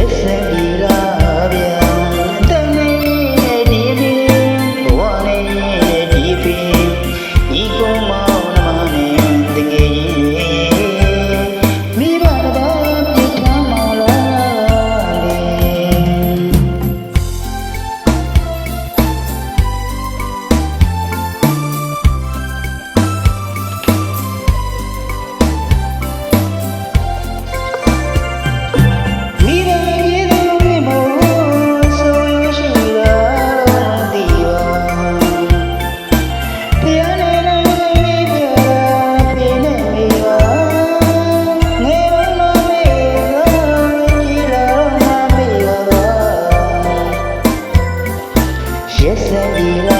Yes, Marina.